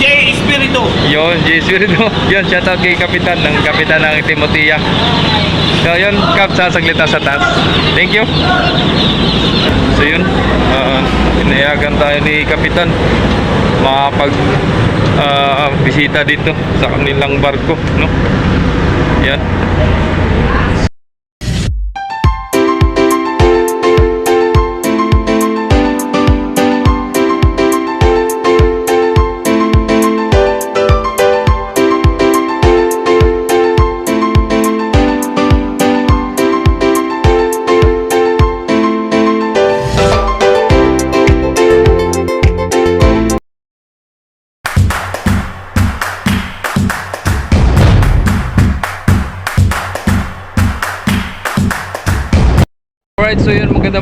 J. Espiritu. Yun, Jesus no. Yun, shoutout kay Kapitan ng Kapitan ng Timotia. So yun, Kap, sasaglita sa taas. Thank you. So yun, uh, inayagan tayo ni Kapitan makapag ah, bisita dito sa kanilang barko, no? Yan.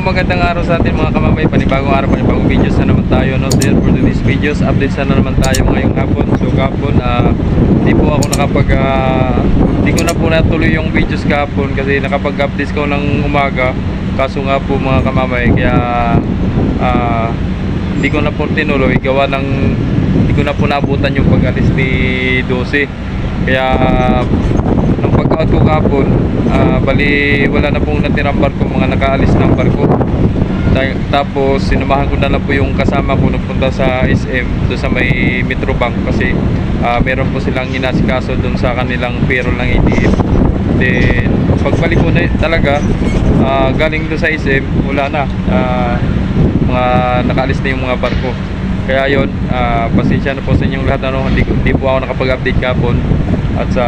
Magandang araw sa atin mga kamamay. Panibagong araw, panibagong videos na naman tayo. No? So yun, for today's videos, updates na naman tayo ngayong hapon. So kahapon, ah, di po ako nakapag, ah, di ko na po natuloy yung videos kahapon kasi nakapag-updates ko ng umaga. Kaso nga po mga kamamay, kaya ah, hindi ko na po tinuloy. Gawa ng, hindi ko na po nabutan yung pag-alis ni 12. Kaya nung ko kahapon, ah, bali wala na pong natirang barko, mga nakaalis ng barko. Ta- Tapos sinumahan ko na lang po yung kasama ko nagpunta sa SM doon sa may Metrobank kasi ah, meron po silang inasikaso doon sa kanilang payroll ng ATM. Then pagbalik ko na talaga ah, galing doon sa SM, wala na. Ah, mga nakaalis na yung mga barko. Kaya yon, ah, pasensya na po sa inyong lahat ano, hindi, hindi po ako nakapag-update kahapon. At sa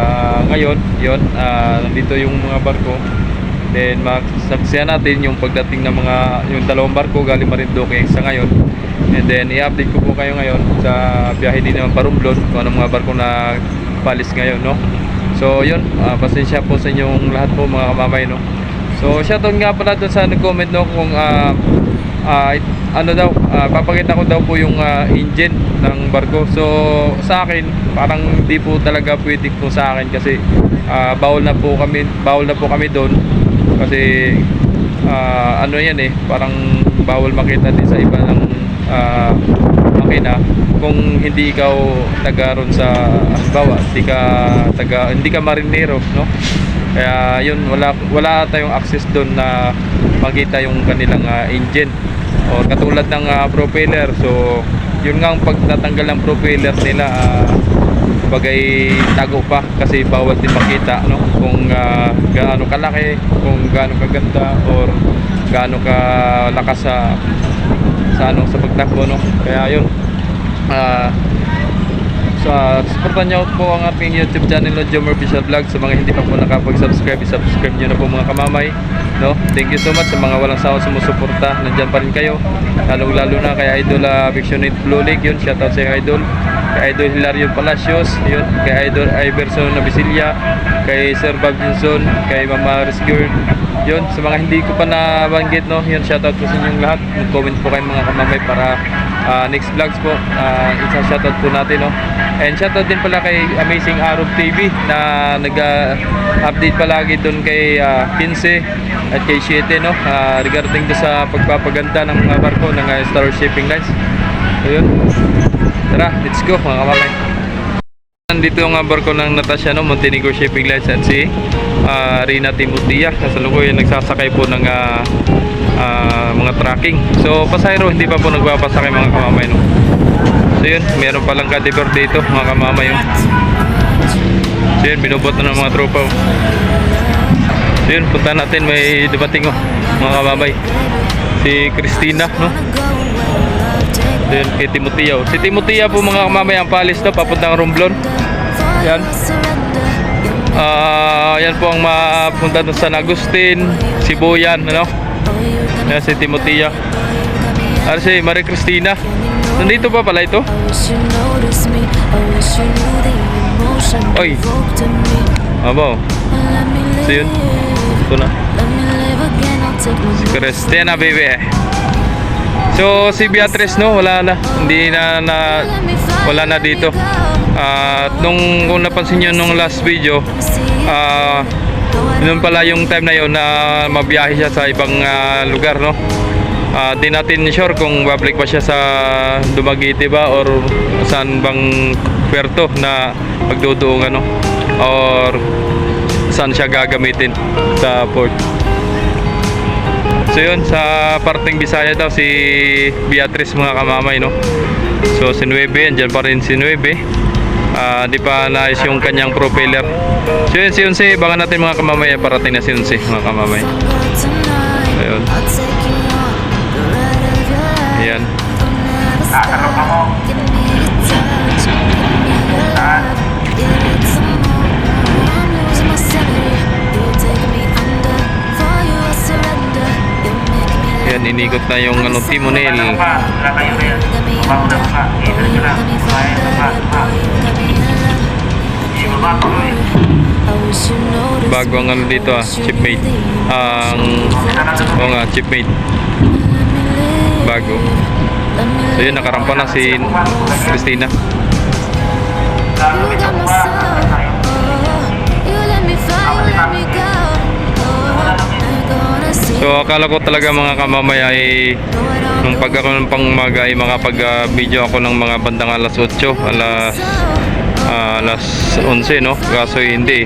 ngayon, yon, ah, nandito yung mga barko. Then masaksiyan natin yung pagdating ng mga yung dalawang barko galing Marinduque sa ngayon. And then i-update ko po kayo ngayon sa biyahe din ng Parumblon kung anong mga barko na palis ngayon, no. So yun, ah, pasensya po sa inyong lahat po mga kamamay, no. So shoutout nga pala doon sa nag-comment no kung ah, it- ano daw, ah, papakita ko daw po yung ah, engine ng barko. So sa akin, parang di po talaga pwede po sa akin kasi ah, bawal na po kami, bawal na po kami doon kasi ah, ano yan eh, parang bawal makita din sa iba ng ah, makina kung hindi ikaw taga ron sa halimbawa, hindi ka taga hindi ka marinero, no? Kaya yun, wala wala tayong access doon na makita yung kanilang ah, engine o katulad ng ah, propeller. So, yun nga ang pagtatanggal ng propeller nila ah, bagay tago pa kasi bawal din makita no kung ah, gaano kalaki, kung gaano kaganda or gaano kalakas sa sa ano sa pagtakbo no. Kaya yun. Ah sa supportan niyo po ang ating YouTube channel no Jomer Visual Vlog. Sa mga hindi pa po nakapag-subscribe subscribe niyo na po mga kamamay no? Thank you so much. Sa mga walang sawa sumusuporta nandiyan pa rin kayo. Lalong lalo na kay Idol uh, Victionate Blue Lake yun. Shoutout sa Idol. Kay Idol Hilario Palacios yun. Kay Idol Iverson Nabisilia kay Sir Bob Jinson kay Mama Rescue yun sa mga hindi ko pa nabanggit no yun shoutout po sa inyong lahat. Mag-comment po kayo mga kamamay para ah, next vlogs po uh, isa shoutout po natin no. And shoutout din pala kay Amazing Arab TV na nag-update palagi doon kay 15 at kay 7 no Ah, regarding do sa pagpapaganda ng mga barko ng ah, Star Shipping Lines. So yun. Tara let's go mga kamamay. Nandito ah, barko ng Natasha no, Montenegro Shipping Lines at si ah, Rina Timotia. Kasalukuyan nagsasakay po ng ah, ah, mga tracking. So pasayro hindi pa po nagbabasakay mga kamamay no. So yun, meron palang kadiver dito mga kamamay. Oh. So yun, binubot na ng mga tropa. Oh. So yun, punta natin may dumating oh, mga kamamay. Si Christina no. Then kay Timotia. Si Timotia po mga kamamay ang palis na papuntang Romblon. Yan. Ah, yan po ang mapunta doon sa Agustin, Sibuyan, ano? Yan si Timotia. Ano si Maria Cristina? Nandito pa pala ito? Oy. Aba. oh. So yun. Ito na. Si Cristina, baby. So si Beatrice no, wala na. Hindi na, na wala na dito. At uh, nung kung napansin niyo nung last video, ah, uh, noon pala yung time na yon na uh, mabiyahe siya sa ibang uh, lugar, no? Uh, di natin sure kung babalik ba siya sa Dumaguete ba or saan bang puerto na magduduong ano or saan siya gagamitin sa port. So yun, sa parteng Bisaya daw si Beatrice mga kamamay, no? So si 9, andyan pa rin si 9 uh, di pa naayos yung kanyang propeller? So yun si Unsi baka natin mga kamamay ah, parating na si Unsi mga kamamay. Ayun. Ayan. Ayan, inikot na yung ano, Timonel. Bago ang ano dito ah, chipmate. Ang, oo nga, chipmate. Bago. So nakarampa na si Christina. So akala ko talaga mga kamamaya ay nung pag ako ng pangmaga ay makapag-video ako ng mga bandang alas 8, alas ah, alas 11 no. Kaso hindi.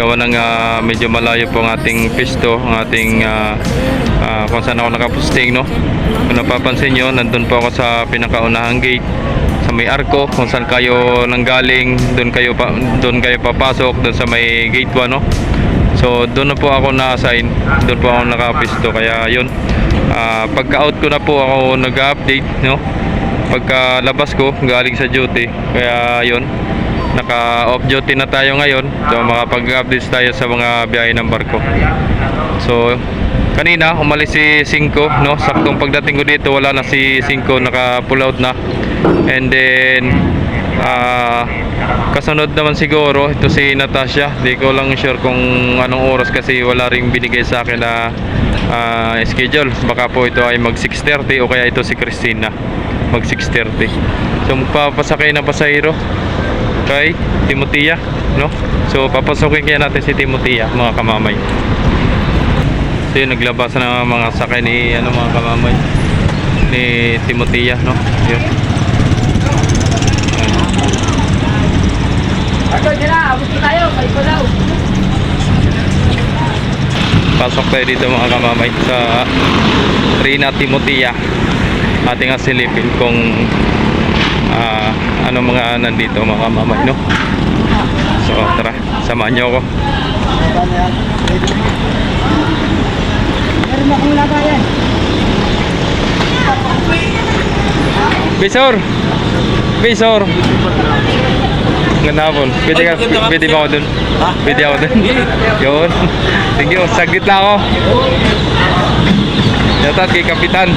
Gawa ng ah, medyo malayo po ang ating pisto, ang ating ah, ah, kung saan ako nakapusting no. Kung napapansin nyo, nandun po ako sa pinakaunahang gate sa may arko kung saan kayo nanggaling doon kayo pa doon kayo papasok doon sa may gate 1 no So doon na po ako na-assign, doon po ako nakapisto kaya yun. Ah, pagka-out ko na po ako nag-update, no. Pagka labas ko galing sa duty, kaya yun. Naka off duty na tayo ngayon. So makapag-update tayo sa mga biyahe ng barko. So kanina umalis si 5, no. Saktong pagdating ko dito wala na si 5 naka pull out na. And then ah kasunod naman siguro ito si Natasha. Di ko lang sure kung anong oras kasi wala ring binigay sa akin na ah, schedule. Baka po ito ay mag 6.30 o kaya ito si Christina mag 6.30 so magpapasakay na pasahero kay Timotia no? So papasukin kaya natin si Timotia mga kamamay. So yun naglabasan ng mga sakay ni ano mga kamamay ni Timotia no? Yun Ato, nila, abot tayo, daw. Pasok tayo dito mga kamamay sa Rina Timotia ating asilipin kung ah, ano mga nandito mga kamamay no? So tara samahan nyo ako. Meron akong lagayan. Bisor Bisor Ganda hapon. Pwede ka, pwede ba ako dun? Pwede ako dun? Yun. Thank you. Saglit lang ako. Yata kay Kapitan.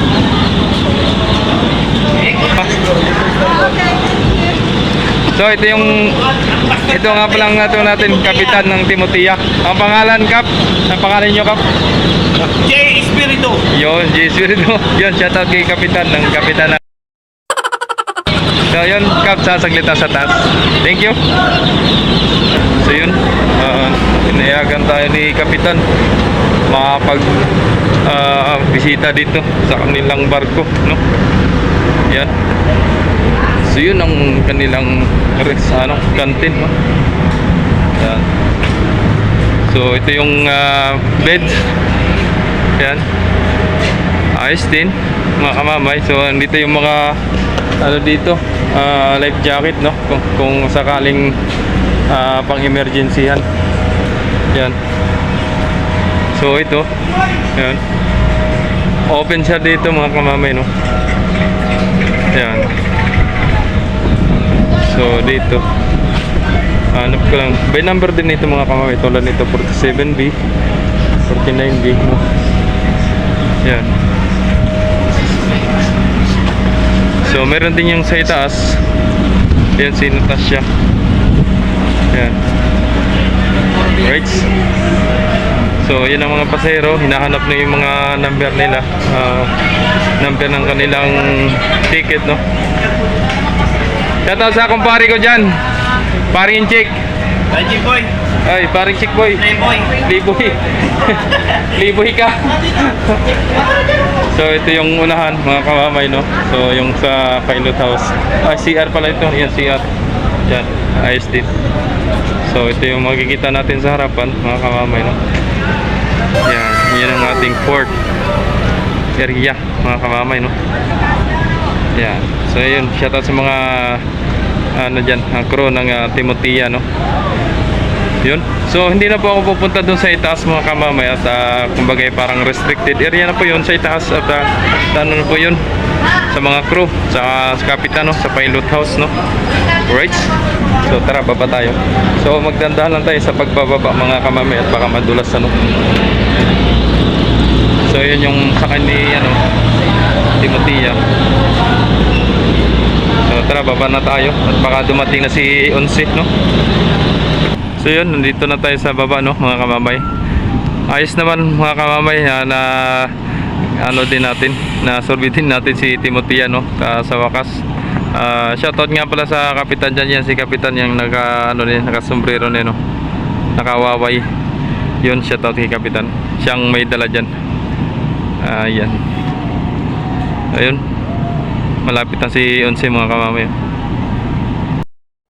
So ito yung ito nga palang nato natin kapitan ng Timotia. Ang pangalan Kap, ang pangalan niyo Kap? J. Espiritu. Yun, Jesus no. Yun, shout out kay kapitan ng kapitan ng So yun, Kap, sasaglitan sa taas. Thank you. So yun, uh, inayagan tayo ni kapitan makapag ah, bisita dito sa kanilang barko, no? Yan. So yun ang kanilang res, ano, canteen, no? Yan. So ito yung ah, bed. Yan. Ayos din, mga kamamay. So andito yung mga ano dito, ah, life jacket, no? Kung, kung sakaling ah, pang-emergencyhan. Yan. So ito, yan. Open siya dito mga kamamay, no? Yan. So dito. Hanap ko lang. By number din nito mga kamamay. Tulad nito 47B, 49B, no? Yan. So meron din yung sa itaas. Yan si Natasha. Yan. Right. So yan ang mga pasahero, hinahanap na yung mga number nila. ah, number ng kanilang ticket, no? Shoutout sa kumpare ko dyan. In check. Thank you, boy. Ay, paring chick boy. Playboy. Liboy. Liboy ka. so ito yung unahan mga kamamay no. So yung sa pilot house. Ah, CR pala ito. Yan CR. Yan. Ayos din. So ito yung makikita natin sa harapan mga kamamay no. Yan. Yan ang ating port area mga kamamay no. Yan. So yun. Shoutout sa mga ano dyan, ang crew ng uh, Timotia no. Yun. So hindi na po ako pupunta doon sa itaas mga kamamay at uh, kumbaga parang restricted area na po yun sa itaas at uh, ano na po yun sa mga crew, sa, sa kapitan no, sa pilot house no. Alright. So tara baba tayo. So magdandahan lang tayo sa pagbababa mga kamamay at baka madulas ano. So yun yung sa ni ano Timotia. So tara baba na tayo at baka dumating na si Onsi no. So yun, nandito na tayo sa baba no, mga kamamay. Ayos naman mga kamamay ah, na ano din natin, na sorbitin natin si Timotia no, sa wakas. Ah, shoutout nga pala sa kapitan dyan yan, si kapitan yung naka ano din, nakasombrero din no. Nakawaway. Yun, shoutout kay kapitan. Siyang may dala dyan. Ayan. Ayun. Malapit na si Onse mga kamamay.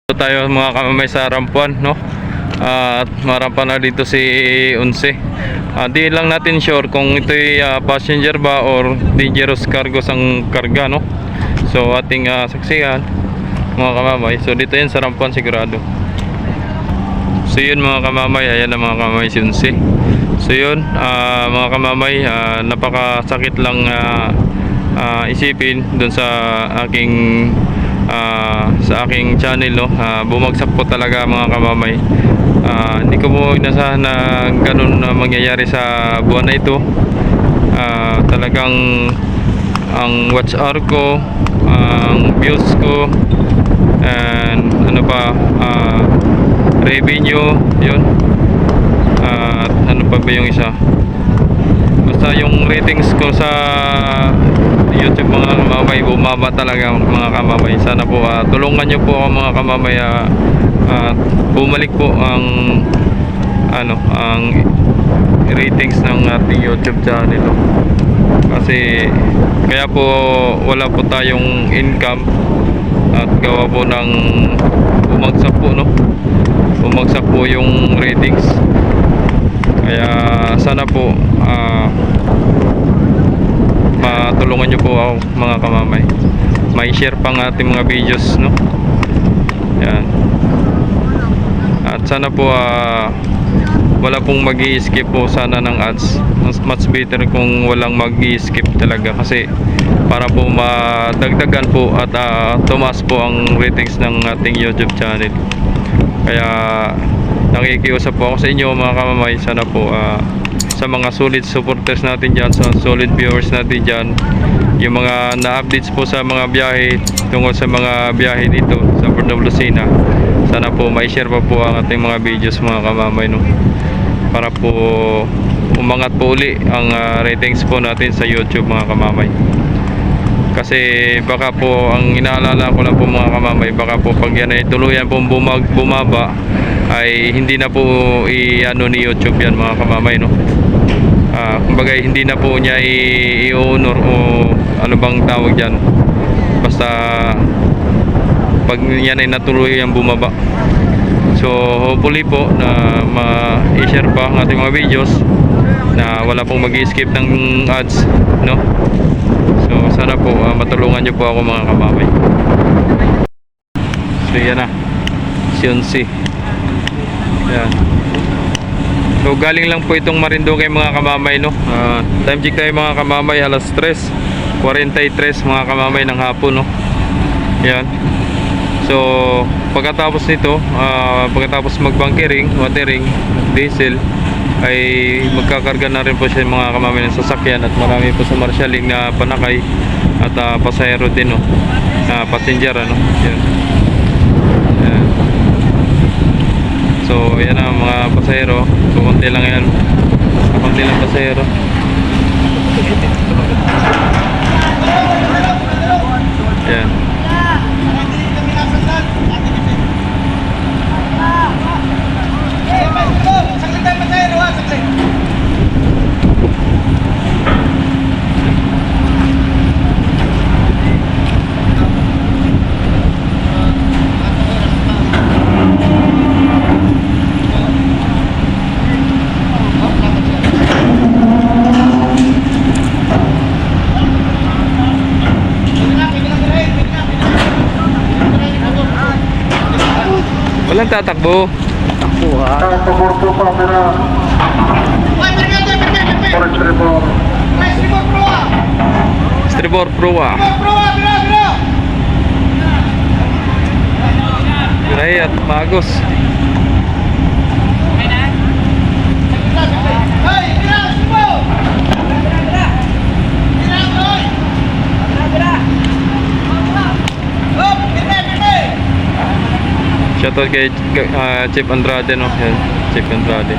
Dito tayo mga kamamay sa Rampuan, no? Ah, at marampan na dito si Unse. Ah, di lang natin sure kung ito'y ah, passenger ba or dangerous cargo sang karga, no? So ating ah, saksihan mga kamamay. So dito yan sa Rampuan sigurado. So yun mga kamamay, ayan na mga kamamay si Unse. So yun, ah, mga kamamay, ah, napakasakit lang ah, ah, isipin dun sa aking ah, sa aking channel no Ah, bumagsak po talaga mga kamamay Ah, hindi ko po inasahan na ganun na mangyayari sa buwan na ito. Ah, talagang ang watch hour ko ang views ko and ano pa ah, revenue yun. Ah, at ano pa ba yung isa? Basta yung ratings ko sa YouTube mga kamamay. Bumaba talaga mga kamamay. Sana po ah, tulungan nyo po ako mga kamamay ah, at bumalik po ang ano ang ratings ng ating YouTube channel. Kasi kaya po wala po tayong income at gawa po ng bumagsak po no? Bumagsak po yung ratings. Kaya sana po ah, matulungan nyo po ako mga kamamay. May share pang ating mga videos no? Yan. At sana po ah, wala pong mag skip po sana ng ads. Mas much better kung walang mag skip talaga. Kasi para po madagdagan po at ah, tumaas po ang ratings ng ating youtube channel. Kaya nakikiusap po ako sa inyo mga kamamay. Sana po ah, sa mga solid supporters natin dyan sa solid viewers natin dyan. Yung mga na-updates po sa mga biyahe tungkol sa mga biyahe dito sa Puerto Lucena sana po may share pa po ang ating mga videos mga kamamay no? Para po umangat po uli ang ah, ratings po natin sa YouTube mga kamamay. Kasi baka po ang inaalala ko lang po mga kamamay baka po pag yan ay tuluyan pong bumag, bumaba ay hindi na po i-ano ni YouTube yan mga kamamay no Ah, kumbaga hindi na po niya i-honor o ano bang tawag dyan. Basta pag yan ay natuloy yung bumaba. So hopefully po na ma-share pa ang ating mga videos na wala pong mag-skip ng ads no? So sana po ah, matulungan nyo po ako mga kamamay so yan na. Sionsi yan So galing lang po itong Marinduque mga kamamay no. Ah, time check tayo mga kamamay alas 3. 43 mga kamamay ng hapon no. Yan. So pagkatapos nito, ah, pagkatapos magbunkering, watering, diesel ay magkakarga na rin po siya mga kamamay ng sasakyan at marami po sa marshaling na panakay at ah, pasahero din no. na passenger ano. Yan. So, yan ang mga pasahero. So, konti lang yan. Konti lang pasahero. Yan. Walang tatakbo. Stribor Proa. Gray at Magos. Shoutout kay uh, Chip Andrade no. Yan, Chip Andrade.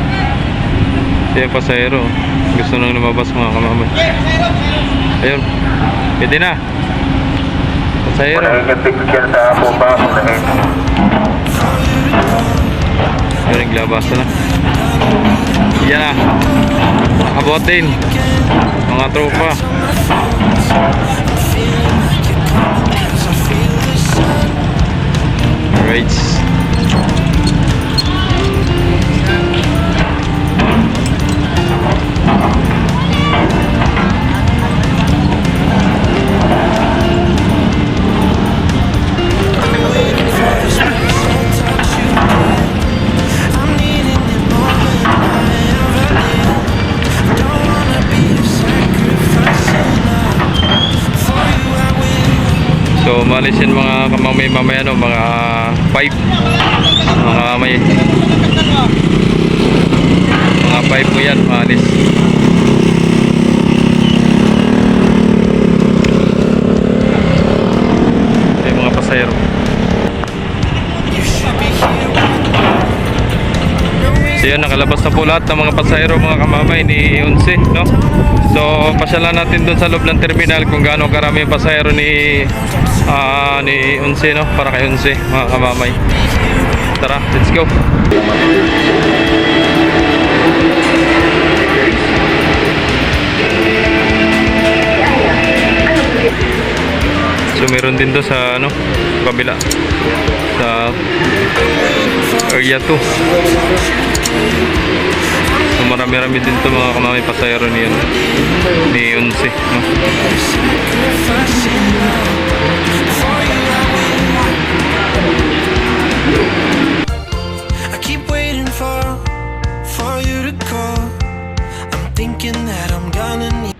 Yan pasahero. Gusto nang lumabas mga kamamay. Ayun. Pwede na. Pasahero. Ayun, naglabasa na. Yan na. Abot din. Mga tropa. Alright. Yan mga kamamay mamaya no, mga 5 mga kamamay. Mga 5 mo yan umalis So yun, nakalabas na po lahat ng mga pasahero mga kamamay ni Unse, no? So, pasyalan natin doon sa loob ng terminal kung gaano karami yung pasahero ni ah, ni Unse, no? Para kay Unse, mga kamamay. Tara, let's go. So, meron din doon sa, ano, kabila. Sa area to. So, marami-rami din to mga kamami pasayro ni yun. Ni Yonse no? Thinking that I'm gonna need